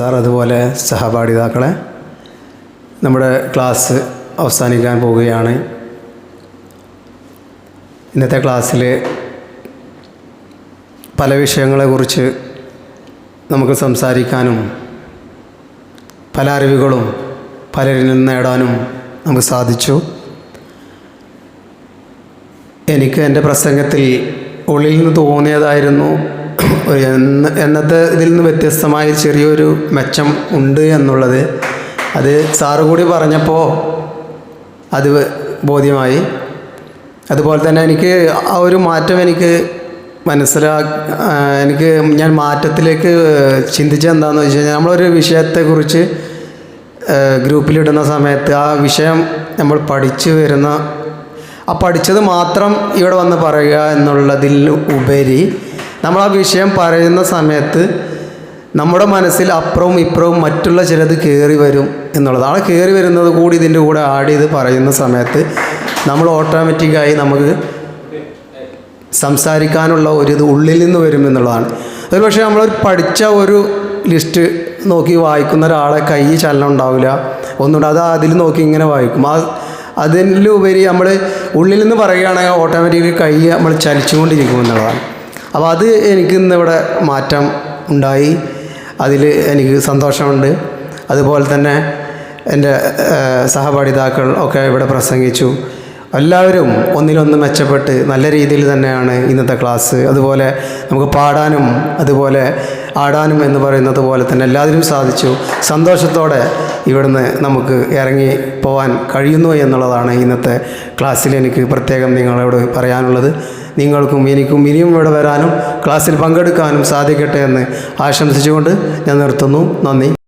Sir അതുപോലെ സഹപാഠിതാക്കളെ നമ്മുടെ class അവസാനിക്കാൻ പോവുകയാണ്. ഇന്നത്തെ ക്ലാസ്സിൽ പല വിഷയങ്ങളെക്കുറിച്ച് നമുക്ക് സംസാരിക്കാനും പല അറിവുകളും പലരിൽ നിന്ന് നേടാനും നമുക്ക് സാധിച്ചു. എനിക്ക് എന്റെ പ്രസംഗത്തിൽ ഉള്ളിൽ നിന്ന് തോന്നിയതായിരുന്നു എന്നത്തെ ഇതിൽ നിന്ന് വ്യത്യസ്തമായ ചെറിയൊരു മെച്ചം ഉണ്ട് എന്നുള്ളത്. അത് സാറ് കൂടി പറഞ്ഞപ്പോൾ അത് ബോധ്യമായി. അതുപോലെ തന്നെ എനിക്ക് ആ ഒരു മാറ്റം എനിക്ക് മനസ്സിലാ എനിക്ക് ഞാൻ മാറ്റത്തിലേക്ക് ചിന്തിച്ചത് എന്താണെന്ന് വെച്ച് കഴിഞ്ഞാൽ നമ്മളൊരു വിഷയത്തെക്കുറിച്ച് ഗ്രൂപ്പിലിടുന്ന സമയത്ത് ആ വിഷയം നമ്മൾ പഠിച്ചു വരുന്ന ആ പഠിച്ചത് മാത്രം ഇവിടെ വന്ന് പറയുക എന്നുള്ളതിൽ ഉപരി നമ്മൾ ആ വിഷയം പറയുന്ന സമയത്ത് നമ്മുടെ മനസ്സിൽ അപ്പുറവും ഇപ്പുറവും മറ്റുള്ള ചിലത് കയറി വരും എന്നുള്ളത്. ആ കയറി വരുന്നത് കൂടി ഇതിന്റെ കൂടെ ആഡ് ചെയ്ത് പറയുന്ന സമയത്ത് നമ്മൾ ഓട്ടോമാറ്റിക്കായി നമുക്ക് സംസാരിക്കാനുള്ള ഒരു ഉള്ളിൽ നിന്ന് വരും എന്നുള്ളതാണ്. ഒരു പക്ഷേ നമ്മൾ പഠിച്ച ഒരു ലിസ്റ്റ് നോക്കി വായിക്കുന്ന ഒരാളെ കൈ ചലനം ഉണ്ടാവില്ല. ഒന്നുകൂടെ അത് അതിൽ നോക്കി ഇങ്ങനെ വായിക്കും. ആ അതിലുപരി നമ്മൾ ഉള്ളിൽ നിന്ന് പറയുകയാണെങ്കിൽ ഓട്ടോമാറ്റിക്കലി കൈ നമ്മൾ ചലിച്ചുകൊണ്ടിരിക്കും എന്നുള്ളതാണ്. അപ്പോൾ അത് എനിക്ക് ഇന്നിവിടെ മാറ്റം ഉണ്ടായി. അതിൽ എനിക്ക് സന്തോഷമുണ്ട്. അതുപോലെ തന്നെ എന്റെ സഹപാഠിതാക്കൾ ഒക്കെ ഇവിടെ പ്രസംഗിച്ചു. എല്ലാവരും ഒന്നിലൊന്ന് മെച്ചപ്പെട്ട് നല്ല രീതിയിൽ തന്നെയാണ് ഇന്നത്തെ ക്ലാസ്. അതുപോലെ നമുക്ക് പാടാനും അതുപോലെ ആടാനും എന്ന് പറയുന്നത് പോലെ തന്നെ എല്ലാത്തിനും സാധിച്ചു. സന്തോഷത്തോടെ ഇവിടുന്ന് നമുക്ക് ഇറങ്ങി പോകാൻ കഴിയുന്നു എന്നുള്ളതാണ് ഇന്നത്തെ ക്ലാസ്സിൽ എനിക്ക് പ്രത്യേകം നിങ്ങളോട് പറയാനുള്ളത്. നിങ്ങൾക്കും എനിക്കും ഇനിയും ഇവിടെ വരാനും ക്ലാസ്സിൽ പങ്കെടുക്കാനും സാധിക്കട്ടെ എന്ന് ആശംസിച്ചുകൊണ്ട് ഞാൻ നിർത്തുന്നു. നന്ദി.